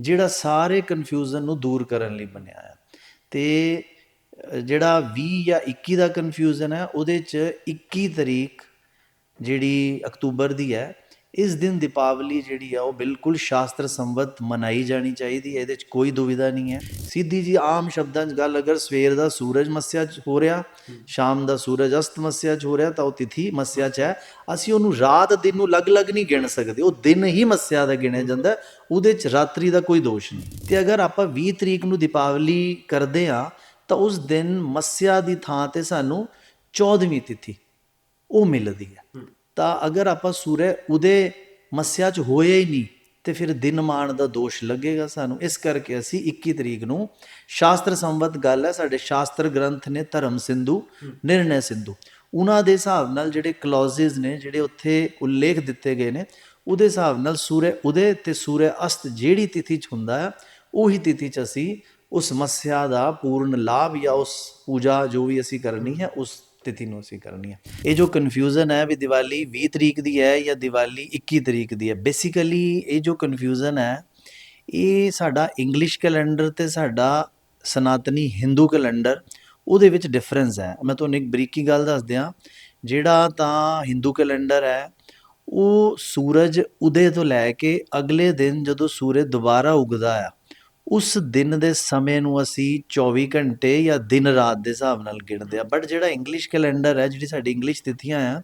ਜਿਹੜਾ ਸਾਰੇ ਕਨਫਿਊਜ਼ਨ ਨੂੰ ਦੂਰ ਕਰਨ ਲਈ ਬਣਿਆ ਹੈ ਤੇ ਜਿਹੜਾ 20 ਜਾਂ 21 ਦਾ ਕਨਫਿਊਜ਼ਨ ਹੈ, ਉਹਦੇ ਚ 21 ਤਰੀਕ ਜਿਹੜੀ ਅਕਤੂਬਰ ਦੀ ਹੈ ਇਸ ਦਿਨ ਦੀਪਾਵਲੀ ਜਿਹੜੀ ਆ, ਉਹ ਬਿਲਕੁਲ ਸ਼ਾਸਤਰ ਸੰਵਤ ਮਨਾਈ ਜਾਣੀ ਚਾਹੀਦੀ ਹੈ, ਇਹਦੇ 'ਚ ਕੋਈ ਦੁਵਿਧਾ ਨਹੀਂ ਹੈ। ਸਿੱਧੀ ਜੀ ਆਮ ਸ਼ਬਦਾਂ 'ਚ ਗੱਲ, ਅਗਰ ਸਵੇਰ ਦਾ ਸੂਰਜ ਮੱਸਿਆ 'ਚ ਹੋ ਰਿਹਾ, ਸ਼ਾਮ ਦਾ ਸੂਰਜ ਅਸਤ ਮੱਸਿਆ 'ਚ ਹੋ ਰਿਹਾ, ਤਾਂ ਉਹ ਤਿਥੀ ਮੱਸਿਆ 'ਚ ਹੈ। ਅਸੀਂ ਉਹਨੂੰ ਰਾਤ ਦਿਨ ਨੂੰ ਅਲੱਗ-ਅਲੱਗ ਨਹੀਂ ਗਿਣ ਸਕਦੇ, ਉਹ ਦਿਨ ਹੀ ਮੱਸਿਆ ਦਾ ਗਿਣਿਆ ਜਾਂਦਾ, ਉਹਦੇ 'ਚ ਰਾਤਰੀ ਦਾ ਕੋਈ ਦੋਸ਼ ਨਹੀਂ। ਤੇ ਅਗਰ ਆਪਾਂ 20 ਤਰੀਕ ਨੂੰ ਦੀਪਾਵਲੀ ਕਰਦੇ ਆ ਤਾਂ ਉਸ ਦਿਨ ਮੱਸਿਆ ਦੀ ਥਾਂ ਤੇ ਸਾਨੂੰ 14ਵੀਂ ਤਿਥੀ, ਉਹ ਮਿਲਦੀ ਹੈ। ਤਾਂ ਅਗਰ ਆਪਾਂ ਸੂਰਜ ਉਦੇ ਮੱਸਿਆ ਚ ਹੋਇਆ ਹੀ ਨਹੀਂ, ਤੇ ਫਿਰ ਦਿਨ ਮਾਣ ਦਾ ਦੋਸ਼ ਲੱਗੇਗਾ ਸਾਨੂੰ। ਇਸ ਕਰਕੇ ਅਸੀਂ 21 ਤਰੀਕ ਨੂੰ ਸ਼ਾਸਤਰ ਸੰਵਤ ਗੱਲ ਹੈ, ਸਾਡੇ ਸ਼ਾਸਤਰ ਗ੍ਰੰਥ ਨੇ ਧਰਮ ਸਿੰਧੂ, ਨਿਰਣੈ ਸਿੰਧੂ। ਉਹਨਾਂ ਦੇ ਹਿਸਾਬ ਨਾਲ ਜਿਹੜੇ ਕਲੌਜ਼ਸ ਨੇ, ਜਿਹੜੇ ਉੱਥੇ ਉਲੇਖ ਦਿੱਤੇ ਗਏ ਨੇ, ਉਹਦੇ ਹਿਸਾਬ ਨਾਲ ਸੂਰਜ ਉਦੇ ਤੇ ਸੂਰਜ ਅਸਤ ਜਿਹੜੀ ਤਿਥੀ ਚ ਹੁੰਦਾ ਹੈ, ਉਹੀ ਤਿਥੀ ਚ ਅਸੀਂ ਉਸ ਮੱਸਿਆ ਦਾ ਪੂਰਨ ਲਾਭ ਜਾਂ ਉਸ ਪੂਜਾ ਜੋ ਵੀ ਅਸੀਂ ਕਰਨੀ ਹੈ, ਉਸ ਤਿਥੀ ਨੂੰ ਅਸੀਂ ਕਰਨੀ ਹੈ ਇਹ ਜੋ ਕਨਫਿਊਜ਼ਨ ਹੈ ਵੀ ਦੀਵਾਲੀ 20 ਤਰੀਕ ਦੀ ਹੈ ਜਾਂ ਦੀਵਾਲੀ 21 ਤਰੀਕ ਦੀ ਹੈ ਬੇਸਿਕਲੀ ਇਹ ਜੋ ਕਨਫਿਊਜ਼ਨ ਹੈ, ਇਹ ਸਾਡਾ ਇੰਗਲਿਸ਼ ਕੈਲੰਡਰ ਤੇ ਸਾਡਾ ਸਨਾਤਨੀ ਹਿੰਦੂ ਕੈਲੰਡਰ ਉਹਦੇ ਵਿੱਚ ਡਿਫਰੈਂਸ ਹੈ। ਮੈਂ ਤੁਹਾਨੂੰ ਇੱਕ ਬਰੀਕੀ ਗੱਲ ਦੱਸ ਦਿਆਂ, ਜਿਹੜਾ ਤਾਂ ਹਿੰਦੂ ਕੈਲੰਡਰ ਹੈ, ਉਹ ਸੂਰਜ ਉਦੇ ਤੋਂ ਲੈ ਕੇ ਅਗਲੇ ਦਿਨ ਜਦੋਂ ਸੂਰਜ ਦੁਬਾਰਾ ਉਗਦਾ ਆ ਉਸ ਦਿਨ ਦੇ ਸਮੇਂ ਨੂੰ ਅਸੀਂ 24 ਘੰਟੇ ਜਾਂ ਦਿਨ ਰਾਤ ਦੇ ਹਿਸਾਬ ਨਾਲ ਗਿਣਦੇ ਆ ਬਟ ਜਿਹੜਾ ਇੰਗਲਿਸ਼ ਕੈਲੰਡਰ ਹੈ, ਜਿਹੜੀ ਸਾਡੀ ਇੰਗਲਿਸ਼ ਤਿਥੀਆਂ ਆ,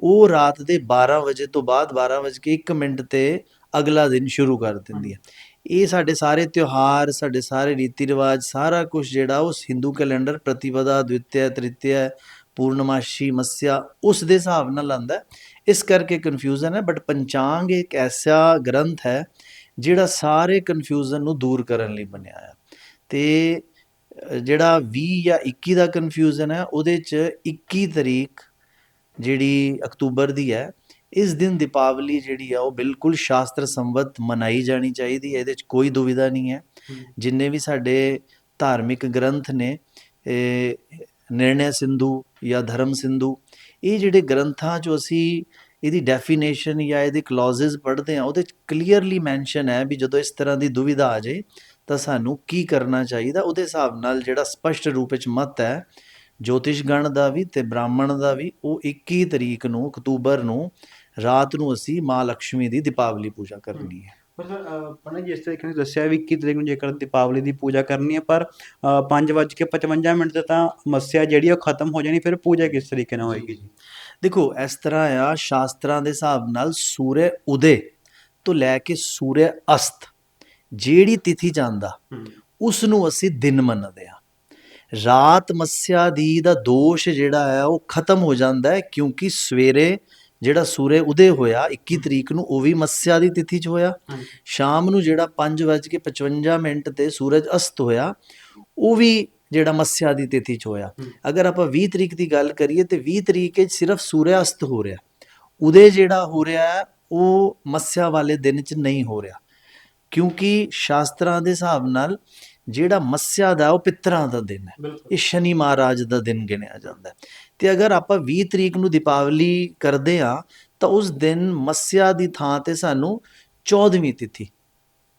ਉਹ ਰਾਤ ਦੇ 12 ਵਜੇ ਤੋਂ ਬਾਅਦ 12 ਵਜੇ ਕੇ 1 ਮਿੰਟ ਤੇ ਅਗਲਾ ਦਿਨ ਸ਼ੁਰੂ ਕਰ ਦਿੰਦੀ ਹੈ। ਇਹ ਸਾਡੇ ਸਾਰੇ ਤਿਉਹਾਰ, ਸਾਡੇ ਸਾਰੇ ਰੀਤੀ ਰਿਵਾਜ, ਸਾਰਾ ਕੁਝ ਜਿਹੜਾ ਉਸ ਹਿੰਦੂ ਕੈਲੰਡਰ ਪ੍ਰਤਿਪਦਾ ਦਵਿਤਿਆ ਤ੍ਰਿਤਿਆ, ਪੂਰਨਮਾਸ਼ੀ, ਮੱਸਿਆ, ਉਸ ਦੇ ਹਿਸਾਬ ਨਾਲ ਆਂਦਾ ਇਸ ਕਰਕੇ ਕਨਫਿਊਜ਼ਨ ਹੈ ਬਟ ਪੰਚਾਂਗ ਇੱਕ ਐਸਾ ਗ੍ਰੰਥ ਹੈ ਜਿਹੜਾ ਸਾਰੇ ਕਨਫਿਊਜ਼ਨ ਨੂੰ ਦੂਰ ਕਰਨ ਲਈ ਬਣਿਆ ਹੈ ਤੇ ਜਿਹੜਾ 20 ਜਾਂ 21 ਦਾ ਕਨਫਿਊਜ਼ਨ ਹੈ ਉਹਦੇ ਚ 21 ਤਰੀਕ ਜਿਹੜੀ ਅਕਤੂਬਰ ਦੀ ਹੈ ਇਸ ਦਿਨ ਦੀਪਾਵਲੀ ਜਿਹੜੀ ਆ ਉਹ ਬਿਲਕੁਲ ਸ਼ਾਸਤਰ ਸੰਵਤ ਮਨਾਈ ਜਾਣੀ ਚਾਹੀਦੀ ਹੈ। ਇਹਦੇ ਚ ਕੋਈ ਦੁਵਿਧਾ ਨਹੀਂ ਹੈ। ਜਿੰਨੇ ਵੀ ਸਾਡੇ ਧਾਰਮਿਕ ਗ੍ਰੰਥ ਨੇ ਇਹ ਨਿਰਣੈ ਸਿੰਧੂ ਜਾਂ ਧਰਮ ਸਿੰਧੂ ਇਹ ਜਿਹੜੇ ਗ੍ਰੰਥਾਂ 'ਚੋਂ ਅਸੀਂ ਇਹਦੀ ਡੈਫੀਨੇਸ਼ਨ ਜਾਂ ਇਹਦੇ ਕਲੌਜ਼ਸ ਪੜ੍ਹਦੇ ਆ ਉਹਦੇ ਕਲੀਅਰਲੀ ਮੈਂਸ਼ਨ ਹੈ ਵੀ ਜਦੋਂ ਇਸ ਤਰ੍ਹਾਂ ਦੀ ਦੁਵਿਧਾ ਆ ਜਾਏ ਤਾਂ ਸਾਨੂੰ ਕੀ ਕਰਨਾ ਚਾਹੀਦਾ? ਉਹਦੇ ਹਿਸਾਬ ਨਾਲ ਜਿਹੜਾ ਸਪਸ਼ਟ ਰੂਪ ਵਿੱਚ ਮਤ ਹੈ ਜੋਤਿਸ਼ ਗਣ ਦਾ ਵੀ ਤੇ ਬ੍ਰਾਹਮਣ ਦਾ ਵੀ ਉਹ 21 ਤਰੀਕ ਨੂੰ ਅਕਤੂਬਰ ਨੂੰ ਰਾਤ ਨੂੰ ਅਸੀਂ ਮਾਂ ਲక్ష్ਮੀ ਦੀ ਦੀਪਾਵਲੀ ਪੂਜਾ ਕਰਨੀ ਹੈ। ਪਰ ਪਣਾ ਜਿਸ ਤਰੀਕੇ ਨਾਲ ਦੱਸਿਆ ਵੀ 21 ਤਰੀਕ ਨੂੰ ਜੇਕਰ ਦੀਪਾਵਲੀ ਦੀ ਪੂਜਾ ਕਰਨੀ ਹੈ ਪਰ 5:55 ਮਿੰਟ ਤੇ ਤਾਂ ਮੱਸਿਆ ਜਿਹੜੀ ਉਹ ਖਤਮ ਹੋ ਜਾਣੀ ਫਿਰ ਪੂਜਾ ਕਿਸ ਤਰੀਕੇ ਨਾਲ ਹੋਏਗੀ ਜੀ? ਦੇਖੋ ਇਸ ਤਰ੍ਹਾਂ ਆ ਸ਼ਾਸਤਰਾਂ ਦੇ ਹਿਸਾਬ ਨਾਲ ਸੂਰਜ ਉਦੇ ਤੋਂ ਲੈ ਕੇ ਸੂਰਜ ਅਸਤ ਜਿਹੜੀ ਤਿਥੀ ਜਾਂਦਾ ਉਸ ਨੂੰ ਅਸੀਂ ਦਿਨ ਮੰਨਦੇ ਆ ਰਾਤ ਮੱਸਿਆ ਦੀ ਦਾ ਦੋਸ਼ ਜਿਹੜਾ ਹੈ ਉਹ ਖਤਮ ਹੋ ਜਾਂਦਾ ਹੈ ਕਿਉਂਕਿ ਸਵੇਰੇ ਜਿਹੜਾ ਸੂਰਜ ਉਦੇ ਹੋਇਆ 21 ਤਰੀਕ ਨੂੰ ਉਹ ਵੀ ਮੱਸਿਆ ਦੀ ਤਿਥੀ 'ਚ ਹੋਇਆ। ਸ਼ਾਮ ਨੂੰ ਜਿਹੜਾ 5:55 ਮਿੰਟ ਤੇ ਸੂਰਜ ਅਸਤ ਹੋਇਆ ਉਹ ਵੀ ਜਿਹੜਾ ਮੱਸਿਆ ਦੀ ਤਿਥੀ 'ਚ ਹੋਇਆ। ਅਗਰ ਆਪਾਂ 20 ਤਰੀਕ ਦੀ ਗੱਲ ਕਰੀਏ ਤੇ 20 ਤਰੀਕ 'ਚ ਸਿਰਫ ਸੂਰਜ ਅਸਤ ਹੋ ਰਿਹਾ। ਉਦੇ ਜਿਹੜਾ ਹੋ ਰਿਹਾ ਉਹ ਮੱਸਿਆ ਵਾਲੇ ਦਿਨ 'ਚ ਨਹੀਂ ਹੋ ਰਿਹਾ। ਕਿਉਂਕਿ ਸ਼ਾਸਤਰਾਂ ਦੇ ਹਿਸਾਬ ਨਾਲ ਜਿਹੜਾ ਮੱਸਿਆ ਦਾ ਉਹ ਪਿੱਤਰਾਂ ਦਾ ਦਿਨ ਹੈ। ਇਹ ਸ਼ਨੀ ਮਹਾਰਾਜ ਦਾ ਦਿਨ ਗਿਣਿਆ ਜਾਂਦਾ ਹੈ। ਤੇ ਅਗਰ ਆਪਾਂ 20 ਤਰੀਕ ਨੂੰ ਦੀਪਾਵਲੀ ਕਰਦੇ ਆ ਤਾਂ ਉਸ ਦਿਨ ਮੱਸਿਆ ਦੀ ਥਾਂ ਤੇ ਸਾਨੂੰ 14ਵੀਂ ਤਿਥੀ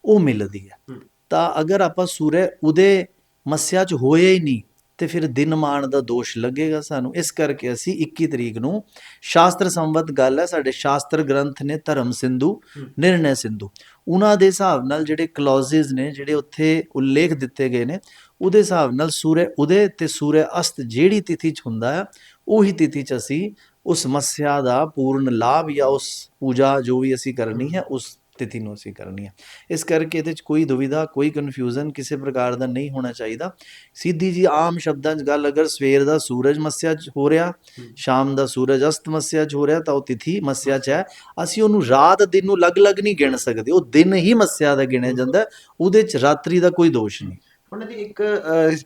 ਉਹ ਮਿਲਦੀ ਹੈ। ਤਾਂ ਅਗਰ ਆਪਾਂ ਸੂਰਜ ਉਦੇ ਮੱਸਿਆ ਚ ਹੋਇਆ ਹੀ ਨਹੀਂ ਤੇ ਫਿਰ ਦਿਨ ਮਾਣ ਦਾ ਦੋਸ਼ ਲੱਗੇਗਾ ਸਾਨੂੰ। ਇਸ ਕਰਕੇ ਅਸੀਂ 21 ਤਰੀਕ ਨੂੰ ਸ਼ਾਸਤਰ ਸੰਵਤ ਗੱਲ ਹੈ ਸਾਡੇ ਸ਼ਾਸਤਰ ਗ੍ਰੰਥ ਨੇ ਧਰਮ ਸਿੰਧੂ ਨਿਰਣੈ ਸਿੰਧੂ। ਉਹਨਾਂ ਦੇ ਹਿਸਾਬ ਨਾਲ ਜਿਹੜੇ ਕਲੌਜ਼ਸ ਨੇ ਜਿਹੜੇ ਉੱਥੇ ਉਲੇਖ ਦਿੱਤੇ ਗਏ ਨੇ ਉਹਦੇ ਹਿਸਾਬ ਨਾਲ ਸੂਰਜ ਉਦੇ ਤੇ ਸੂਰਜ ਅਸਤ ਜਿਹੜੀ ਤਿਥੀ ਚ ਹੁੰਦਾ ਹੈ ਉਹੀ ਤਿਥੀ ਚ ਅਸੀਂ ਉਸ ਮੱਸਿਆ ਦਾ ਪੂਰਨ ਲਾਭ ਜਾਂ ਉਸ ਪੂਜਾ ਜੋ ਵੀ ਅਸੀਂ ਕਰਨੀ ਹੈ ਉਸ ਤਿਥੀ ਨੂੰ ਅਸੀਂ ਕਰਨੀ ਹੈ ਇਸ ਕਰਕੇ ਇਹਦੇ ਚ ਕੋਈ ਦੁਵਿਧਾ, ਕੋਈ ਕਨਫਿਊਜ਼ਨ ਕਿਸੇ ਪ੍ਰਕਾਰ ਦਾ ਨਹੀਂ ਹੋਣਾ ਚਾਹੀਦਾ। ਸਿੱਧੀ ਜੀ ਆਮ ਸ਼ਬਦਾਂ 'ਚ ਗੱਲ ਅਗਰ ਸਵੇਰ ਦਾ ਸੂਰਜ ਮੱਸਿਆ 'ਚ ਹੋ ਰਿਹਾ, ਸ਼ਾਮ ਦਾ ਸੂਰਜ ਅਸਤ ਮੱਸਿਆ 'ਚ ਹੋ ਰਿਹਾ, ਤਾਂ ਉਹ ਤਿਥੀ ਮੱਸਿਆ 'ਚ ਹੈ। ਅਸੀਂ ਉਹਨੂੰ ਰਾਤ ਦਿਨ ਨੂੰ ਅਲੱਗ-ਅਲੱਗ ਨਹੀਂ ਗਿਣ ਸਕਦੇ। ਉਹ ਦਿਨ ਹੀ ਮੱਸਿਆ ਦਾ ਗਿਣਿਆ ਜਾਂਦਾ। ਉਹਦੇ 'ਚ ਰਾਤਰੀ ਦਾ ਕੋਈ ਦੋਸ਼ ਨਹੀਂ। ਹੁਣ ਦੀ ਇੱਕ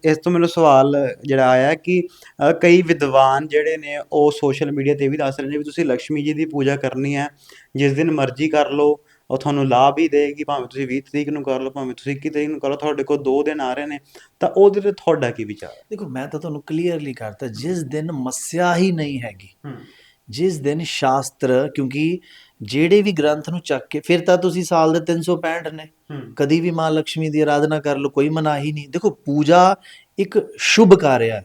ਇਸ- ਤੋਂ ਮੈਨੂੰ ਸਵਾਲ ਜਿਹੜਾ ਆਇਆ ਕਿ ਕਈ ਵਿਦਵਾਨ ਜਿਹੜੇ ਨੇ ਉਹ ਸੋਸ਼ਲ ਮੀਡੀਆ ਤੇ ਵੀ ਦੱਸ ਰਹੇ ਨੇ ਵੀ ਤੁਸੀਂ ਲక్ష్ਮੀ ਜੀ ਦੀ ਪੂਜਾ ਕਰਨੀ ਹੈ। ਜਿਸ ਦਿਨ ਮਰਜ਼ੀ ਕਰ ਲਓ। ਉਹ ਤੁਹਾਨੂੰ ਲਾਭ ਹੀ ਦੇਗੀ ਭਾਵੇਂ ਤੁਸੀਂ 20 ਤਰੀਕ ਨੂੰ ਕਰ ਲਓ ਭਾਵੇਂ ਤੁਸੀਂ 21 ਤਰੀਕ ਨੂੰ ਕਰ ਤੁਹਾਡੇ ਕੋਲ 2 ਦਿਨ ਆ ਰਹੇ ਨੇ ਤਾਂ ਉਹਦੇ ਤੇ ਤੁਹਾਡਾ ਕੀ ਵਿਚਾਰ ਹੈ? ਦੇਖੋ ਮੈਂ ਤਾਂ ਤੁਹਾਨੂੰ ਕਲੀਅਰਲੀ ਕਰਤਾ ਜਿਸ ਦਿਨ ਮੱਸਿਆ ਹੀ ਨਹੀਂ ਹੈਗੀ ਜਿਸ ਦਿਨ ਸ਼ਾਸਤਰ ਕਿਉਂਕਿ ਜਿਹੜੇ ਵੀ ਗ੍ਰੰਥ ਨੂੰ ਚੱਕ ਕੇ ਫਿਰ ਤਾਂ ਤੁਸੀਂ ਸਾਲ ਦੇ 365 ਨੇ ਕਦੀ ਵੀ ਮਾਂ ਲక్ష్ਮੀ ਦੀ ਆਰਾਧਨਾ ਕਰ ਲਓ ਕੋਈ ਮਨਾਹੀ ਨਹੀਂ। ਦੇਖੋ ਪੂਜਾ ਇੱਕ ਸ਼ੁਭ ਕਾਰਿਆ ਹੈ।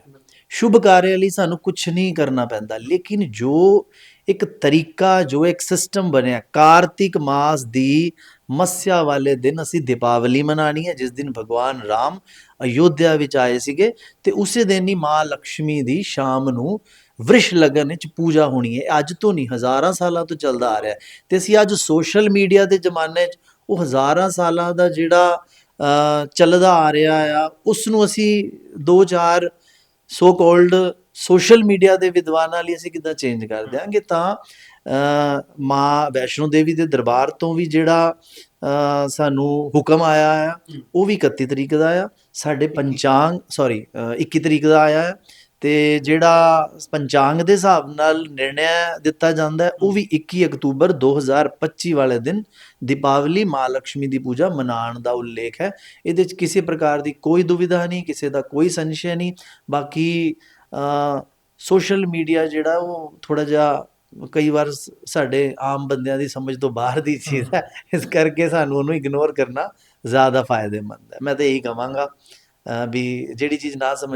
ਸ਼ੁਭ ਕਾਰਿਆ ਲਈ ਸਾਨੂੰ ਕੁਝ ਨਹੀਂ ਕਰਨਾ ਪੈਂਦਾ। ਲੇਕਿਨ ਜੋ ਇੱਕ ਤਰੀਕਾ, ਜੋ ਇੱਕ ਸਿਸਟਮ ਬਣਿਆ, ਕਾਰਤਿਕ ਮਾਸ ਦੀ ਮੱਸਿਆ ਵਾਲੇ ਦਿਨ ਅਸੀਂ ਦੀਪਾਵਲੀ ਮਨਾਣੀ ਹੈ, ਜਿਸ ਦਿਨ ਭਗਵਾਨ ਰਾਮ ਅਯੋਧਿਆ ਵਿੱਚ ਆਏ ਸੀਗੇ ਤੇ ਉਸੇ ਦਿਨ ਹੀ ਮਾਂ ਲక్ష్ਮੀ ਦੀ ਸ਼ਾਮ ਨੂੰ ਵ੍ਰਿਸ਼ ਲਗਨ ਵਿੱਚ ਪੂਜਾ ਹੋਣੀ ਹੈ। ਇਹ ਅੱਜ ਤੋਂ ਨਹੀਂ, ਹਜ਼ਾਰਾਂ ਸਾਲਾਂ ਤੋਂ ਚੱਲਦਾ ਆ ਰਿਹਾ ਹੈ। ਤੇ ਅਸੀਂ ਅੱਜ ਸੋਸ਼ਲ ਮੀਡੀਆ ਦੇ ਜ਼ਮਾਨੇ 'ਚ ਉਹ ਹਜ਼ਾਰਾਂ ਸਾਲਾਂ ਦਾ ਜਿਹੜਾ ਚੱਲਦਾ ਆ ਰਿਹਾ ਆ ਉਸ ਨੂੰ ਅਸੀਂ ਦੋ ਚਾਰ ਸੋ ਕਾਲਡ ਸੋਸ਼ਲ ਮੀਡੀਆ ਦੇ ਵਿਦਵਾਨਾਂ ਲਈ ਅਸੀਂ ਕਿੱਦਾਂ ਚੇਂਜ ਕਰ ਦਿਆਂਗੇ? ਤਾਂ ਮਾਂ ਵੈਸ਼ਨੋ ਦੇਵੀ ਦੇ ਦਰਬਾਰ ਤੋਂ ਵੀ ਜਿਹੜਾ ਸਾਨੂੰ ਹੁਕਮ ਆਇਆ ਆ ਉਹ ਵੀ 31 ਤਰੀਕ ਦਾ ਆ। ਸਾਡੇ ਪੰਚਾਂਗ ਸੌਰੀ 21 ਤਰੀਕ ਦਾ ਆਇਆ ਹੈ ਤੇ ਜਿਹੜਾ ਪੰਚਾਂਗ ਦੇ ਹਿਸਾਬ ਨਾਲ ਨਿਰਣੈ ਦਿੱਤਾ ਜਾਂਦਾ ਹੈ, ਉਹ ਵੀ 21 ਅਕਤੂਬਰ 2025 ਵਾਲੇ ਦਿਨ ਦੀਪਾਵਲੀ ਮਾਂ ਲక్ష్ਮੀ ਦੀ ਪੂਜਾ ਮਨਾਉਣ ਦਾ ਉਲੇਖ ਹੈ। ਇਹਦੇ ਵਿੱਚ ਕਿਸੇ ਪ੍ਰਕਾਰ ਦੀ ਕੋਈ ਦੁਵਿਧਾ ਨਹੀਂ, ਕਿਸੇ ਦਾ ਕੋਈ ਸੰਸ਼ੈ ਨਹੀਂ। ਬਾਕੀ ਸੋਸ਼ਲ ਮੀਡੀਆ ਜਿਹੜਾ ਉਹ ਥੋੜਾ ਜਿਹਾ ਕਈ ਵਾਰ ਸਾਡੇ ਆਮ ਬੰਦਿਆਂ ਦੀ ਸਮਝ ਤੋਂ ਬਾਹਰ ਦੀ ਚੀਜ਼ ਹੈ। ਇਸ ਕਰਕੇ ਸਾਨੂੰ ਉਹਨੂੰ ਇਗਨੋਰ ਕਰਨਾ ਜ਼ਿਆਦਾ ਫਾਇਦੇਮੰਦ ਹੈ। ਮੈਂ ਤਾਂ ਇਹੀ ਕਹਾਂਗਾ ਵੀ ਜਿਹੜੀ ਚੀਜ਼ ਨਾ ਸਮਝ